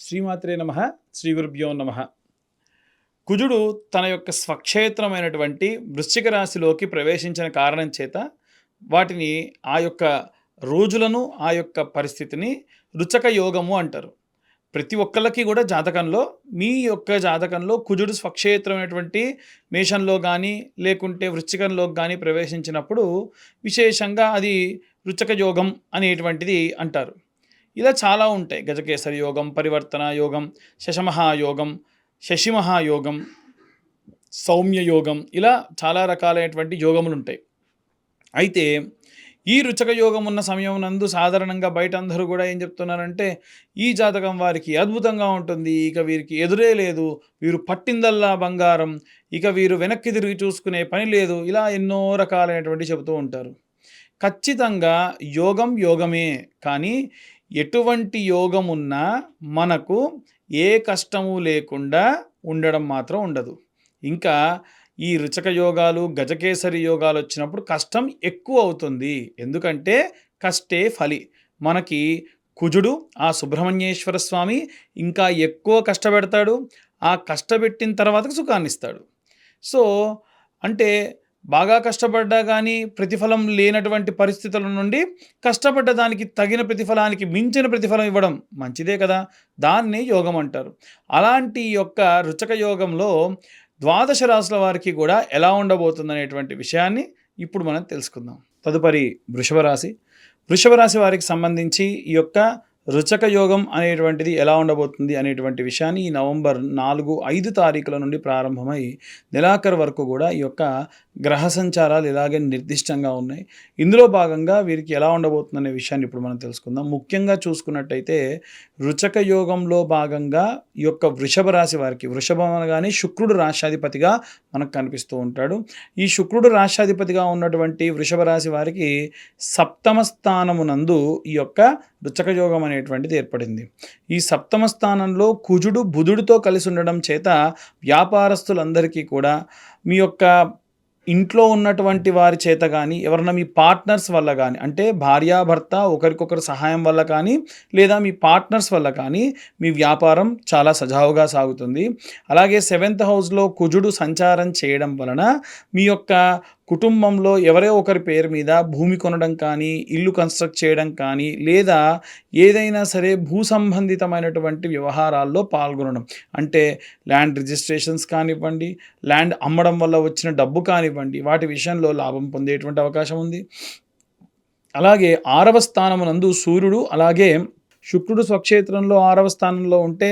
శ్రీమాత్రే నమ శ్రీ గురుభ్యో నమ. కుజుడు తన యొక్క స్వక్షేత్రమైనటువంటి వృశ్చిక రాశిలోకి ప్రవేశించిన కారణం చేత వాటిని ఆ యొక్క రోజులను ఆ యొక్క పరిస్థితిని రుచక యోగము అంటారు. ప్రతి ఒక్కళ్ళకి కూడా జాతకంలో మీ యొక్క జాతకంలో కుజుడు స్వక్షేత్రమైనటువంటి మేషంలో కానీ లేకుంటే వృశ్చికంలో కానీ ప్రవేశించినప్పుడు విశేషంగా అది రుచక యోగం అనేటువంటిది అంటారు. ఇలా చాలా ఉంటాయి. గజకేసరి యోగం పరివర్తన యోగం శశమహాయోగం శశిమహాయోగం సౌమ్య యోగం ఇలా చాలా రకాలైనటువంటి యోగములు ఉంటాయి. అయితే ఈ రుచక యోగం ఉన్న సమయం నందు సాధారణంగా బయట అందరూ కూడా ఏం చెప్తున్నారంటే ఈ జాతకం వారికి అద్భుతంగా ఉంటుంది ఇక వీరికి ఎదురే లేదు వీరు పట్టిందల్లా బంగారం ఇక వీరు వెనక్కి తిరిగి చూసుకునే పని లేదు ఇలా ఎన్నో రకాలైనటువంటి చెబుతూ ఉంటారు. ఖచ్చితంగా యోగం యోగమే కానీ ఎటువంటి యోగం ఉన్నా మనకు ఏ కష్టము లేకుండా ఉండడం మాత్రం ఉండదు. ఇంకా ఈ రుచక యోగాలు గజకేసరి యోగాలు వచ్చినప్పుడు కష్టం ఎక్కువ అవుతుంది. ఎందుకంటే కష్టే ఫలి. మనకి కుజుడు ఆ సుబ్రహ్మణ్యేశ్వర స్వామి ఇంకా ఎక్కువ కష్టపెడతాడు. ఆ కష్టపెట్టిన తర్వాత సుఖాన్ని ఇస్తాడు సో అంటే బాగా కష్టపడ్డా కానీ ప్రతిఫలం లేనటువంటి పరిస్థితుల నుండి కష్టపడ్డ దానికి తగిన ప్రతిఫలానికి మించిన ప్రతిఫలం ఇవ్వడం మంచిదే కదా. దాన్ని యోగం అంటారు. అలాంటి యొక్క రుచక యోగంలో ద్వాదశ రాశుల వారికి కూడా ఎలా ఉండబోతుంది అనేటువంటి విషయాన్ని ఇప్పుడు మనం తెలుసుకుందాం. తదుపరి వృషభ రాశి. వృషభ రాశి వారికి సంబంధించి ఈ యొక్క రుచక యోగం అనేటువంటిది ఎలా ఉండబోతుంది అనేటువంటి విషయాన్ని ఈ నవంబర్ నాలుగు ఐదు తారీఖుల నుండి ప్రారంభమై నెలాఖరు వరకు కూడా ఈ యొక్క గ్రహ సంచారాలు ఇలాగే నిర్దిష్టంగా ఉన్నాయి. ఇందులో భాగంగా వీరికి ఎలా ఉండబోతుంది అనే విషయాన్ని ఇప్పుడు మనం తెలుసుకుందాం. ముఖ్యంగా చూసుకున్నట్టయితే రుచక యోగంలో భాగంగా ఈ యొక్క వృషభ రాశి వారికి వృషభం అనగానే శుక్రుడు రాష్ట్రాధిపతిగా మనకు కనిపిస్తూ ఉంటాడు. ఈ శుక్రుడు రాష్ట్రాధిపతిగా ఉన్నటువంటి వృషభ రాశి వారికి సప్తమ స్థానమునందు ఈ యొక్క రుచక యోగం అనేటువంటిది ఏర్పడింది. ఈ సప్తమ స్థానంలో కుజుడు బుధుడితో కలిసి ఉండడం చేత వ్యాపారస్తులందరికీ కూడా మీ యొక్క ఇంట్లో ఉన్నటువంటి వారి చేత కానీ ఎవరన్నా మీ పార్ట్నర్స్ వల్ల కానీ అంటే భార్యాభర్త ఒకరికొకరు సహాయం వల్ల కానీ లేదా మీ పార్ట్నర్స్ వల్ల కానీ మీ వ్యాపారం చాలా సజావుగా సాగుతుంది. అలాగే సెవెంత్ హౌస్లో కుజుడు సంచారం చేయడం వలన మీ యొక్క కుటుంబంలో ఎవరో ఒకరి పేరు మీద భూమి కొనడం కానీ ఇల్లు కన్స్ట్రక్ట్ చేయడం కానీ లేదా ఏదైనా సరే భూ సంబంధితమైనటువంటి వ్యవహారాల్లో పాల్గొనడం. అంటే ల్యాండ్ రిజిస్ట్రేషన్స్ కానివ్వండి ల్యాండ్ అమ్మడం వల్ల వచ్చిన డబ్బు కానివ్వండి వాటి విషయంలో లాభం పొందేటువంటి అవకాశం ఉంది. అలాగే ఆరవ స్థానమునందు సూర్యుడు అలాగే శుక్రుడు స్వక్షేత్రంలో ఆరవ స్థానంలో ఉంటే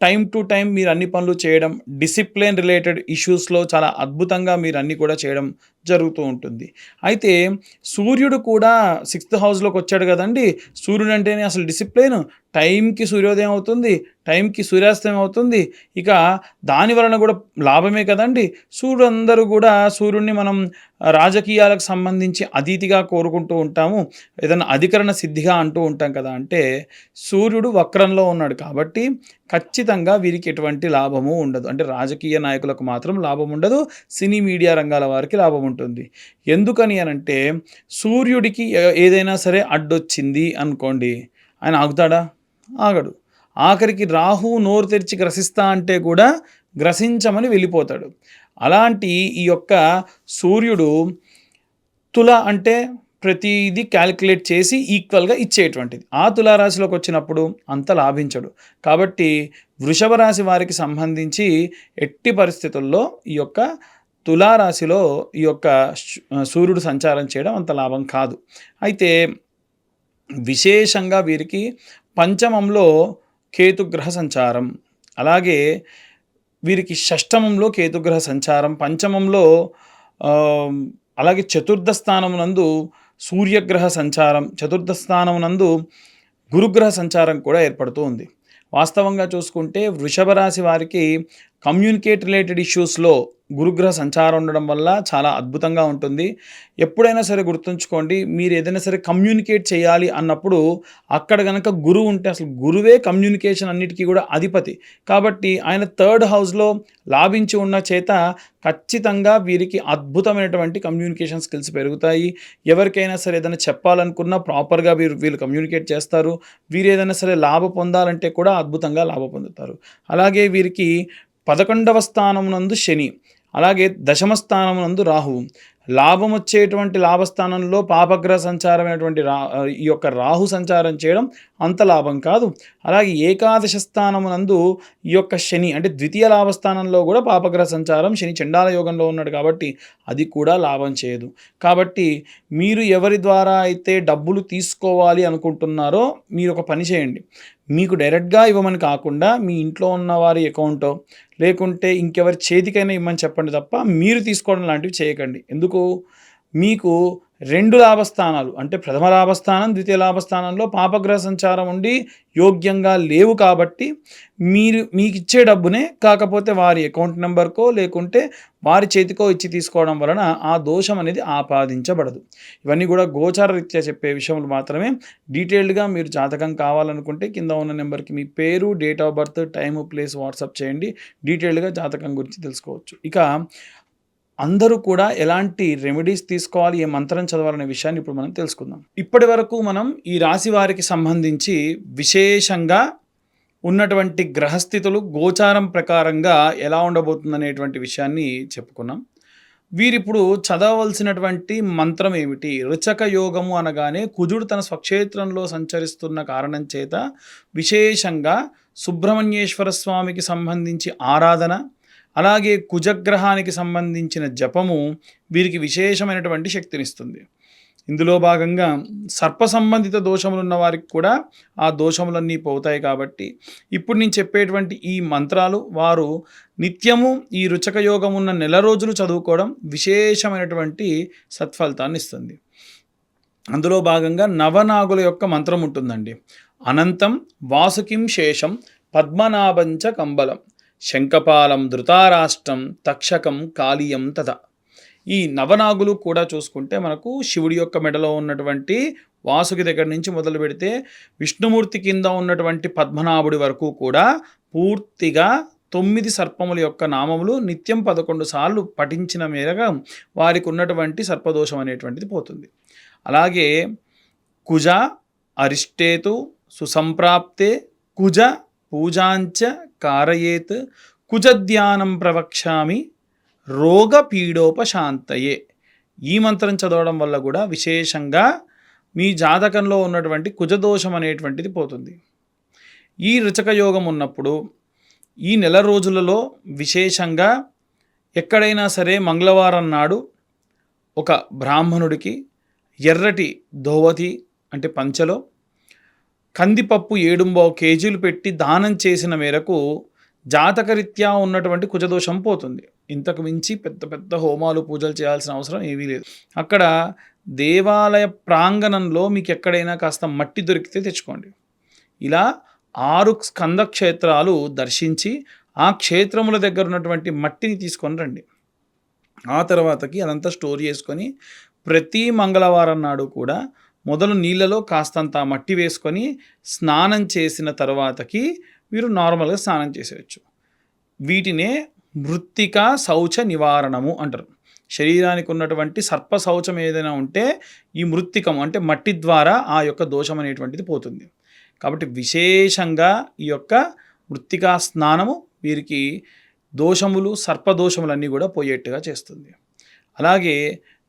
టైం టు టైం మీరు అన్ని పనులు చేయడం డిసిప్లిన్ రిలేటెడ్ ఇష్యూస్లో చాలా అద్భుతంగా మీరు అన్ని కూడా చేయడం జరుగుతూ ఉంటుంది. అయితే సూర్యుడు కూడా సిక్స్త్ హౌస్లోకి వచ్చాడు కదండి. సూర్యుడు అంటేనే అసలు డిసిప్లిన్. టైంకి సూర్యోదయం అవుతుంది టైంకి సూర్యాస్తయం అవుతుంది. ఇక దాని వలన కూడా లాభమే కదండి. సూర్యుడు అందరూ కూడా సూర్యుడిని మనం రాజకీయాలకు సంబంధించి అతిథిగా కోరుకుంటూ ఉంటాము. ఏదైనా అధికరణ సిద్ధిగా అంటూ ఉంటాం కదా అంటే సూర్యుడు వక్రంలో ఉన్నాడు కాబట్టి ఖచ్చితంగా వీరికి ఎటువంటి లాభము ఉండదు. అంటే రాజకీయ నాయకులకు మాత్రం లాభం ఉండదు. సినీ మీడియా రంగాల వారికి లాభం ఉంటుంది. ఎందుకని అనంటే సూర్యుడికి ఏదైనా సరే అడ్డొచ్చింది అనుకోండి ఆయన ఆగుతాడా? ఆగడు. ఆఖరికి రాహు నోరు తెరిచి గ్రసిస్తా అంటే కూడా గ్రసించమని వెళ్ళిపోతాడు. అలాంటి ఈ యొక్క సూర్యుడు తుల అంటే ప్రతిదీ క్యాలిక్యులేట్ చేసి ఈక్వల్గా ఇచ్చేటువంటిది. ఆ తులారాశిలోకి వచ్చినప్పుడు అంత లాభించడు. కాబట్టి వృషభ రాశి వారికి సంబంధించి ఎట్టి పరిస్థితుల్లో ఈ యొక్క తులారాశిలో ఈ యొక్క సూర్యుడు సంచారం చేయడం అంత లాభం కాదు. అయితే విశేషంగా వీరికి పంచమంలో కేతుగ్రహ సంచారం అలాగే వీరికి షష్టమంలో కేతుగ్రహ సంచారం పంచమంలో అలాగే చతుర్థ స్థానమునందు సూర్యగ్రహ సంచారం చతుర్థ స్థానమునందు గురుగ్రహ సంచారం కూడా ఏర్పడుతూ ఉంది. వాస్తవంగా చూసుకుంటే వృషభ రాశి వారికి కమ్యూనికేట్ రిలేటెడ్ ఇష్యూస్‌లో గురుగ్రహ సంచారం ఉండడం వల్ల చాలా అద్భుతంగా ఉంటుంది. ఎప్పుడైనా సరే గుర్తుంచుకోండి మీరు ఏదైనా సరే కమ్యూనికేట్ చేయాలి అన్నప్పుడు అక్కడ కనుక గురువు ఉంటే అసలు గురువే కమ్యూనికేషన్ అన్నిటికి కూడా అధిపతి. కాబట్టి ఆయన థర్డ్ హౌస్‌లో లాభించి ఉన్న చేత ఖచ్చితంగా వీరికి అద్భుతమైనటువంటి కమ్యూనికేషన్ స్కిల్స్ పెరుగుతాయి. ఎవరికైనా సరే ఏదైనా చెప్పాలనుకున్నా ప్రాపర్‌గా వీరు వీళ్ళు కమ్యూనికేట్ చేస్తారు. వీరు ఏదైనా సరే లాభ పొందాలంటే కూడా అద్భుతంగా లాభ పొందుతారు. అలాగే వీరికి 11వ స్థానమునందు శని, అలాగే దశమ స్థానమునందు రాహువు. లాభం వచ్చేటువంటి లాభస్థానంలో పాపగ్రహ సంచారమైనటువంటి రా ఈ యొక్క రాహు సంచారం చేయడం అంత లాభం కాదు. అలాగే ఏకాదశ స్థానమునందు ఈ యొక్క శని అంటే ద్వితీయ లాభస్థానంలో కూడా పాపగ్రహ సంచారం శని చండాల యోగంలో ఉన్నాడు కాబట్టి అది కూడా లాభం చేయదు. కాబట్టి మీరు ఎవరి ద్వారా అయితే డబ్బులు తీసుకోవాలి అనుకుంటున్నారో మీరు ఒక పని చేయండి. మీకు డైరెక్ట్‌గా ఇవ్వమని కాకుండా మీ ఇంట్లో ఉన్న వారి అకౌంటో లేకుంటే ఇంకెవరి చేతికైనా ఇవ్వమని చెప్పండి తప్ప మీరు తీసుకోవడం లాంటివి చేయకండి. ఎందుకు? మీకు రెండు లాభస్థానాలు అంటే ప్రథమ లాభస్థానం, ద్వితీయ లాభస్థానంలో పాపగ్రహ సంచారం ఉండి యోగ్యంగా లేవు కాబట్టి మీరు మీకు ఇచ్చే డబ్బునే కాకపోతే వారి అకౌంట్ నెంబర్కో లేకుంటే వారి చేతికో ఇచ్చి తీసుకోవడం వలన ఆ దోషం అనేది ఆపాదించబడదు. ఇవన్నీ కూడా గోచార రీత్యా చెప్పే విషయములు మాత్రమే. డీటెయిల్డ్‌గా మీరు జాతకం కావాలనుకుంటే కింద ఉన్న నెంబర్కి మీ పేరు, date of birth, time, place WhatsApp చేయండి. డీటెయిల్డ్‌గా జాతకం గురించి తెలుసుకోవచ్చు. ఇక అందరూ కూడా ఎలాంటి రెమెడీస్ తీసుకోవాలి, ఏ మంత్రం చదవాలనే విషయాన్ని ఇప్పుడు మనం తెలుసుకుందాం. ఇప్పటివరకు మనం ఈ రాశి వారికి సంబంధించి విశేషంగా ఉన్నటువంటి గ్రహస్థితులు గోచారం ప్రకారంగా ఎలా ఉండబోతుందనేటువంటి విషయాన్ని చెప్పుకున్నాం. వీరిప్పుడు చదవవలసినటువంటి మంత్రం ఏమిటి? రుచక యోగము అనగానే కుజుడు తన స్వక్షేత్రంలో సంచరిస్తున్న కారణం చేత విశేషంగా సుబ్రహ్మణ్యేశ్వర స్వామికి సంబంధించి ఆరాధన, అలాగే కుజగ్రహానికి సంబంధించిన జపము వీరికి విశేషమైనటువంటి శక్తినిస్తుంది. ఇందులో భాగంగా సర్ప సంబంధిత దోషములున్న వారికి కూడా ఆ దోషములన్నీ పోతాయి కాబట్టి ఇప్పుడు నేను చెప్పేటువంటి ఈ మంత్రాలు వారు నిత్యము ఈ రుచక యోగం ఉన్న నెల రోజులు చదువుకోవడం విశేషమైనటువంటి సత్ఫలితాన్ని ఇస్తుంది అందులో భాగంగా నవనాగుల యొక్క మంత్రం ఉంటుందండి. అనంతం వాసుకిం శేషం పద్మనాభంచ కంబలం శంఖపాలం ధృతారాష్ట్రం తక్షకం కాళీయం తథ. ఈ నవనాగులు కూడా చూసుకుంటే మనకు శివుడి యొక్క మెడలో ఉన్నటువంటి వాసుకి దగ్గర నుంచి మొదలుపెడితే విష్ణుమూర్తి కింద ఉన్నటువంటి పద్మనాభుడి వరకు కూడా పూర్తిగా తొమ్మిది సర్పముల యొక్క నామములు నిత్యం 11 సార్లు పఠించిన మేరగా వారికి ఉన్నటువంటి సర్పదోషం అనేటువంటిది పోతుంది. అలాగే కుజ అరిష్టేతు సుసంప్రాప్తే కుజ పూజాంచ కారయేత్ కుజధ్యానం ప్రవక్ష్యామి రోగ పీడోపశాంతయే. ఈ మంత్రం చదవడం వల్ల కూడా విశేషంగా మీ జాతకంలో ఉన్నటువంటి కుజదోషం అనేటువంటిది పోతుంది. ఈ రుచక యోగం ఉన్నప్పుడు ఈ నెల రోజులలో విశేషంగా ఎక్కడైనా సరే మంగళవారం నాడు ఒక బ్రాహ్మణుడికి ఎర్రటి ధోవతి అంటే పంచెలో కందిపప్పు ఏడుంబో కేజీలు పెట్టి దానం చేసిన మేరకు జాతకరీత్యా ఉన్నటువంటి కుజదోషం పోతుంది. ఇంతకు మించి పెద్ద పెద్ద హోమాలు, పూజలు చేయాల్సిన అవసరం ఏమీ లేదు. అక్కడ దేవాలయ ప్రాంగణంలో మీకు ఎక్కడైనా కాస్త మట్టి దొరికితే తెచ్చుకోండి. ఇలా ఆరు స్కంద క్షేత్రాలు దర్శించి ఆ క్షేత్రముల దగ్గర ఉన్నటువంటి మట్టిని తీసుకొని రండి. ఆ తర్వాతకి అదంతా స్టోర్ చేసుకొని ప్రతి మంగళవారం నాడు కూడా మొదలు నీళ్ళలో కాస్తంత మట్టి వేసుకొని స్నానం చేసిన తర్వాతకి మీరు నార్మల్‌గా స్నానం చేసేయచ్చు వీటినే మృత్తిక శౌచ నివారణము అంటారు. శరీరానికి ఉన్నటువంటి సర్ప శౌచం ఏదైనా ఉంటే ఈ మృత్తికం అంటే మట్టి ద్వారా ఆ యొక్క దోషం అనేటువంటిది పోతుంది. కాబట్టి విశేషంగా ఈ యొక్క మృత్తికా స్నానము వీరికి దోషములు, సర్పదోషములన్నీ కూడా పోయేట్టుగా చేస్తుంది. అలాగే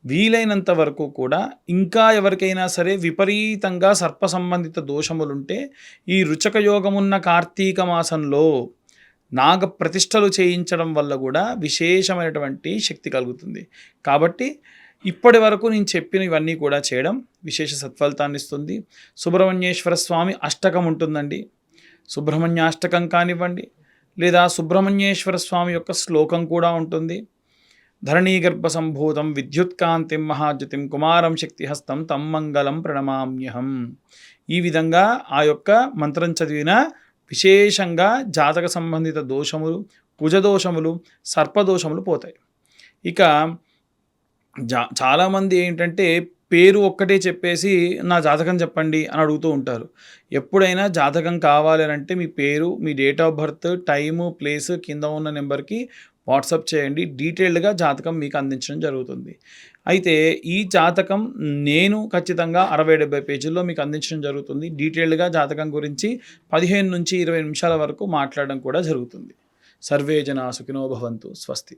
వీలైనంత వరకు కూడా ఇంకా ఎవరికైనా సరే విపరీతంగా సర్ప సంబంధిత దోషములుంటే ఈ రుచక యోగమున్న కార్తీక మాసంలో నాగ ప్రతిష్టలు చేయించడం వల్ల కూడా విశేషమైనటువంటి శక్తి కలుగుతుంది. కాబట్టి ఇప్పటి వరకు నేను చెప్పినవన్నీ కూడా చేయడం విశేష సత్ఫలితాన్ని ఇస్తుంది సుబ్రహ్మణ్యేశ్వర స్వామి అష్టకం ఉంటుందండి. సుబ్రహ్మణ్యాష్టకం కానివ్వండి లేదా సుబ్రహ్మణ్యేశ్వర స్వామి యొక్క శ్లోకం కూడా ఉంటుంది. ధరణీగర్భసంభూతం విద్యుత్కాంతిం మహాజ్యుతిం కుమారం శక్తిహస్తం తం మంగళం ప్రణమామ్యహం. ఈ విధంగా ఆ యొక్క మంత్రం చదివిన విశేషంగా జాతక సంబంధిత దోషములు కుజదోషములు సర్పదోషములు పోతాయి ఇక జా చాలామంది ఏంటంటే పేరు ఒక్కటే చెప్పేసి నా జాతకం చెప్పండి అని అడుగుతూ ఉంటారు ఎప్పుడైనా జాతకం కావాలి అంటే మీ పేరు మీ date of birth time place కింద ఉన్న నెంబర్కి వాట్సప్ చేయండి డీటెయిల్డ్గా జాతకం మీకు అందించడం జరుగుతుంది. అయితే ఈ జాతకం నేను ఖచ్చితంగా అరవై డెబ్బై పేజీల్లో మీకు అందించడం జరుగుతుంది. డీటెయిల్డ్గా జాతకం గురించి పదిహేను నుంచి ఇరవై నిమిషాల వరకు మాట్లాడడం కూడా జరుగుతుంది. సర్వే జన సుఖినో భవంతు. స్వస్తి.